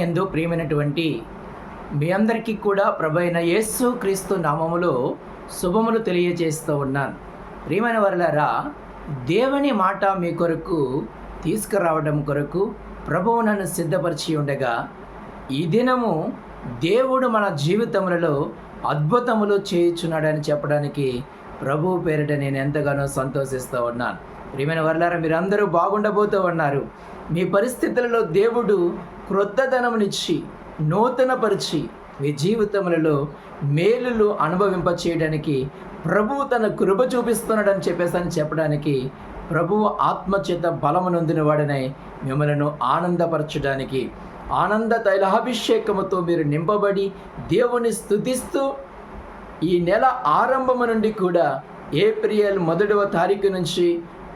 ఎందు ప్రియమైనటువంటి మీ అందరికీ కూడా ప్రభు అయిన యేసు క్రీస్తు నామములో శుభములు తెలియజేస్తూ ఉన్నాను. ప్రియమైన వరలారా దేవుని మాట మీ కొరకు తీసుకురావడం కొరకు ప్రభువు నన్ను సిద్ధపరిచి ఉండగా ఈ దినము దేవుడు మన జీవితములలో అద్భుతములు చేయుచున్నాడని చెప్పడానికి ప్రభువు పేరిట నేను ఎంతగానో సంతోషిస్తూ ఉన్నాను. ప్రియమైన వర్లారా మీరందరూ బాగుండబోతూ ఉన్నారు. మీ పరిస్థితులలో దేవుడు క్రొత్తదనమునిచ్చి నూతనపరిచి మీ జీవితములలో మేలులు అనుభవింప చేయడానికి ప్రభువు తన కృప చూపిస్తున్నాడని చెప్పేసి అని చెప్పడానికి ప్రభువు ఆత్మచేత బలమునొందిన వాడనై మిమ్మలను ఆనందపరచడానికి ఆనంద తైలాభిషేకముతో మీరు నింపబడి దేవుని స్థుతిస్తూ ఈ నెల ఆరంభము నుండి కూడా ఏప్రిల్ మొదటవ తారీఖు నుంచి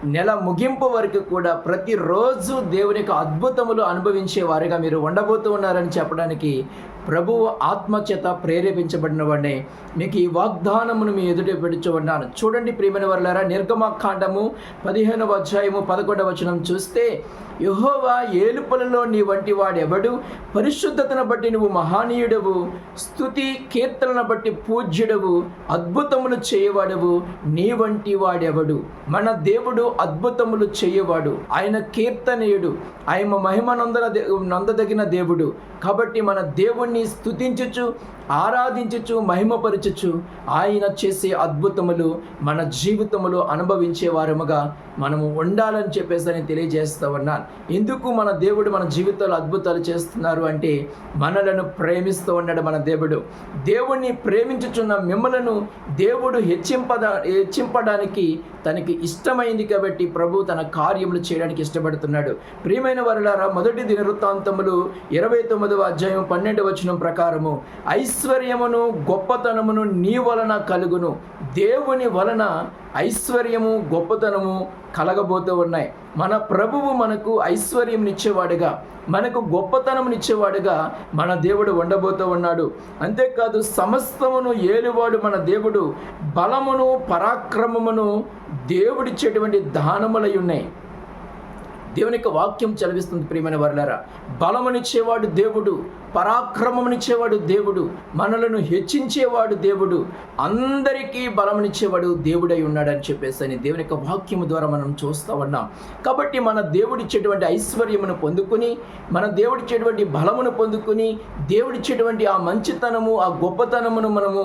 నెల ముగింపు వరకు కూడా ప్రతిరోజు దేవుని యొక్క అద్భుతములు అనుభవించే వారిగా మీరు ఉండబోతూ ఉన్నారని చెప్పడానికి ప్రభువు ఆత్మచేత ప్రేరేపించబడిన వాడిని. మీకు ఈ వాగ్దానమును మీ ఎదుట పెడుచు ఉన్నాను. చూడండి ప్రియమైన వర్లారా నిర్గమకాండము పదిహేనవ అధ్యాయము పదకొండవ వచనం చూస్తే యహోవా ఏలుపలలో నీ వంటి వాడెవడు? పరిశుద్ధతను బట్టి నువ్వు మహానీయుడవు స్థుతి కీర్తనను బట్టి పూజ్యుడవు అద్భుతములు చేయవాడవు నీ వంటి వాడెవడు? మన దేవుడు అద్భుతములు చేయవాడు. ఆయన కీర్తనీయుడు. ఆయన మహిమ నందన నందదగిన దేవుడు. కాబట్టి మన దేవుణ్ణి స్థుతించచ్చు ఆరాధించచ్చు మహిమపరచచ్చు ఆయన చేసే అద్భుతములు మన జీవితములో అనుభవించే వారముగా మనము ఉండాలని చెప్పేసి అని తెలియజేస్తూ ఉన్నాను. ఎందుకు మన దేవుడు మన జీవితంలో అద్భుతాలు చేస్తున్నారు అంటే మనలను ప్రేమిస్తూ ఉన్నాడు మన దేవుడు. దేవుణ్ణి ప్రేమించుచున్న మిమ్మలను దేవుడు హెచ్చింపద హెచ్చింపడానికి తనకి ఇష్టమైంది కాబట్టి ప్రభు తన కార్యములు చేయడానికి ఇష్టపడుతున్నాడు. ప్రియమైన వరలారా మొదటి దినవృత్తాంతములు ఇరవై తొమ్మిదవ అధ్యాయం పన్నెండు వచనం ప్రకారము. ఐశ్వర్యమును గొప్పతనమును నీ వలన కలుగును. దేవుని వలన ఐశ్వర్యము గొప్పతనము కలగబోతూ ఉన్నాయి. మన ప్రభువు మనకు ఐశ్వర్యంనిచ్చేవాడుగా మనకు గొప్పతనమునిచ్చేవాడుగా మన దేవుడు ఉండబోతూ ఉన్నాడు. అంతేకాదు సమస్తమును ఏలువాడు మన దేవుడు బలమును పరాక్రమమును దేవుడిచ్చేటువంటి దానములై ఉన్నాయి. దేవుని యొక్క వాక్యం చదివిస్తుంది ప్రియమైన వర్లారా. బలమనిచ్చేవాడు దేవుడు. పరాక్రమమునిచ్చేవాడు దేవుడు మనలను హెచ్చించేవాడు దేవుడు అందరికీ బలమునిచ్చేవాడు దేవుడై ఉన్నాడని చెప్పేసి అని దేవుని యొక్క వాక్యము ద్వారా మనం చూస్తూ ఉన్నాం. కాబట్టి మన దేవుడిచ్చేటువంటి ఐశ్వర్యమును పొందుకుని మన దేవుడిచ్చేటువంటి బలమును పొందుకుని దేవుడిచ్చేటువంటి ఆ మంచితనము ఆ గొప్పతనమును మనము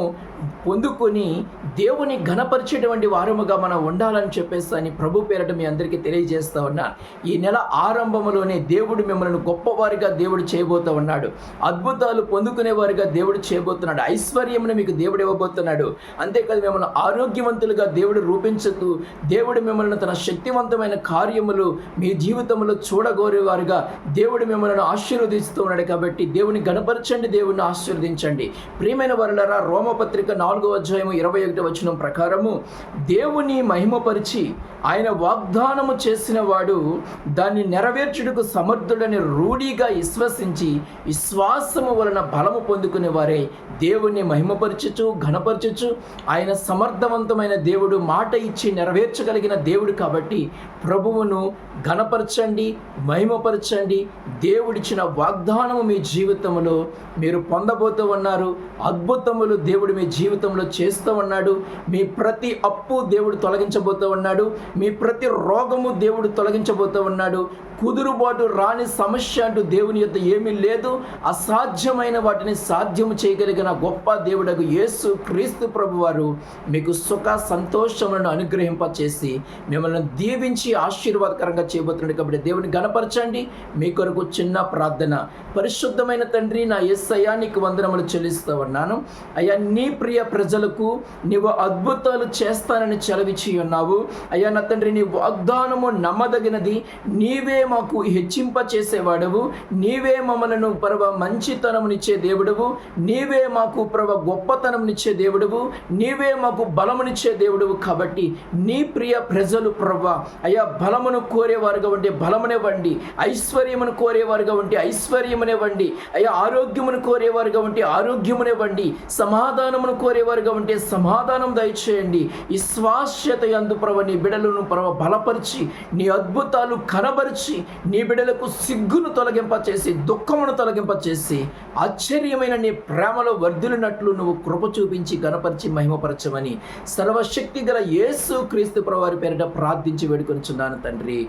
పొందుకొని దేవుని ఘనపరిచేటువంటి వారముగా మనం ఉండాలని చెప్పేసి అని ప్రభు పేరట మీ అందరికీ తెలియజేస్తూ ఉన్నాను ఈ నెల ఆరంభములోనే దేవుడు మిమ్మల్ని గొప్పవారిగా దేవుడు చేయబోతూ ఉన్నాడు. అద్భుతాలు పొందుకునేవారుగా దేవుడు చేయబోతున్నాడు. ఐశ్వర్యమును మీకు దేవుడు ఇవ్వబోతున్నాడు. అంతేకాదు మిమ్మల్ని ఆరోగ్యవంతులుగా దేవుడు రూపించుతూ దేవుడు మిమ్మల్ని తన శక్తివంతమైన కార్యములు మీ జీవితంలో చూడగోరేవారుగా దేవుడు మిమ్మల్ని ఆశీర్వదిస్తూ ఉన్నాడు కాబట్టి దేవుని గణపరచండి దేవుని ఆశీర్వదించండి. ప్రియమైన వరలరా రోమపత్రిక నాలుగో అధ్యాయము ఇరవై ఒకటి వచనం ప్రకారము దేవుని మహిమపరిచి ఆయన వాగ్దానము చేసిన వాడు దాన్ని నెరవేర్చుటకు సమర్థుడని రూఢిగా విశ్వసించి విశ్వా విశ్వాసము వలన బలము పొందుకునే వారే దేవుణ్ణి మహిమపరచుచు ఘనపరచుచు ఆయన సమర్థవంతమైన దేవుడు మాట ఇచ్చి నెరవేర్చగలిగిన దేవుడు కాబట్టి ప్రభువును ఘనపరచండి మహిమపరచండి. దేవుడిచ్చిన వాగ్దానము మీ జీవితంలో మీరు పొందబోతూ ఉన్నారు. అద్భుతములు దేవుడు మీ జీవితంలో చేస్తూ ఉన్నాడు. మీ ప్రతి అప్పు దేవుడు తొలగించబోతూ ఉన్నాడు. మీ ప్రతి రోగము దేవుడు తొలగించబోతూ ఉన్నాడు. కుదురుబాటు రాని సమస్య అంటూ దేవుని యొక్క ఏమీ లేదు. అసాధ్యమైన వాటిని సాధ్యము చేయగలిగిన గొప్ప దేవుడకు యేసు క్రీస్తు ప్రభువారు మీకు సుఖ సంతోషములను అనుగ్రహింపచేసి మిమ్మల్ని దీవించి ఆశీర్వాదకరంగా చేయబోతున్నాడు. కాబట్టి దేవుని గణపరచండి. మీ కొరకు చిన్న ప్రార్థన. పరిశుద్ధమైన తండ్రి నా ఎస్ఐయా నీకు వందనములు చెల్లిస్తూ ఉన్నాను. అయ్యా నీ ప్రియ ప్రజలకు నీవు అద్భుతాలు చేస్తానని చెలవిచ్చి ఉన్నావు. అయ్యా నా తండ్రి నీ వాగ్దానము నమ్మదగినది. నీవే మాకు హెచ్చింప చేసేవాడవు నీవే మమ్మలను పరవ మంచితనమునిచ్చే దేవుడవు. నీవే మాకు ప్రభ గొప్పతనమునిచ్చే దేవుడవు. నీవే మాకు బలమునిచ్చే దేవుడవు కాబట్టి నీ ప్రియ ప్రజలు ప్రభ అయ్యా బలమును కోరేవారుగా ఉంటే బలమునివ్వండి ఐశ్వర్యమును కోరేవారుగా ఉంటే ఐశ్వర్యమునివ్వండి అయ్యా ఆరోగ్యమును కోరేవారుగా ఉంటే ఆరోగ్యమునివ్వండి సమాధానమును కోరేవారుగా ఉంటే సమాధానం దయచేయండి. విశ్వాస్యత యందు ప్రభ నీ బిడలను ప్రభ బలపరిచి నీ అద్భుతాలు కనబరిచి నీ బిడలకు సిగ్గును తొలగింప చేసి దుఃఖమును తొలగింప చేసి ఆశ్చర్యమైన నీ ప్రేమలో వర్ధిలినట్లు నువ్వు కృప చూపించి గణపరిచి మహిమపరచమని సర్వశక్తి గల యేసు క్రీస్తు ప్రవారి పేరిట ప్రార్థించి వేడుకొనిచున్నాను తండ్రి.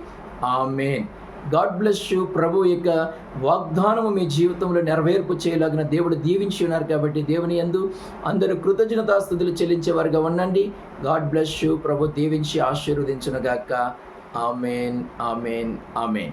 ఆమె గాడ్ బ్లెస్ యూ. ప్రభు యొక్క వాగ్దానము మీ జీవితంలో నెరవేర్పు చేయలాగిన దేవుడు దీవించి ఉన్నారు కాబట్టి దేవుని యందు అందరూ కృతజ్ఞతాస్థుతులు చెల్లించేవారుగా ఉండండి. God bless you. ప్రభు దీవించి ఆశీర్వదించునుగాక. Amen, Amen, Amen.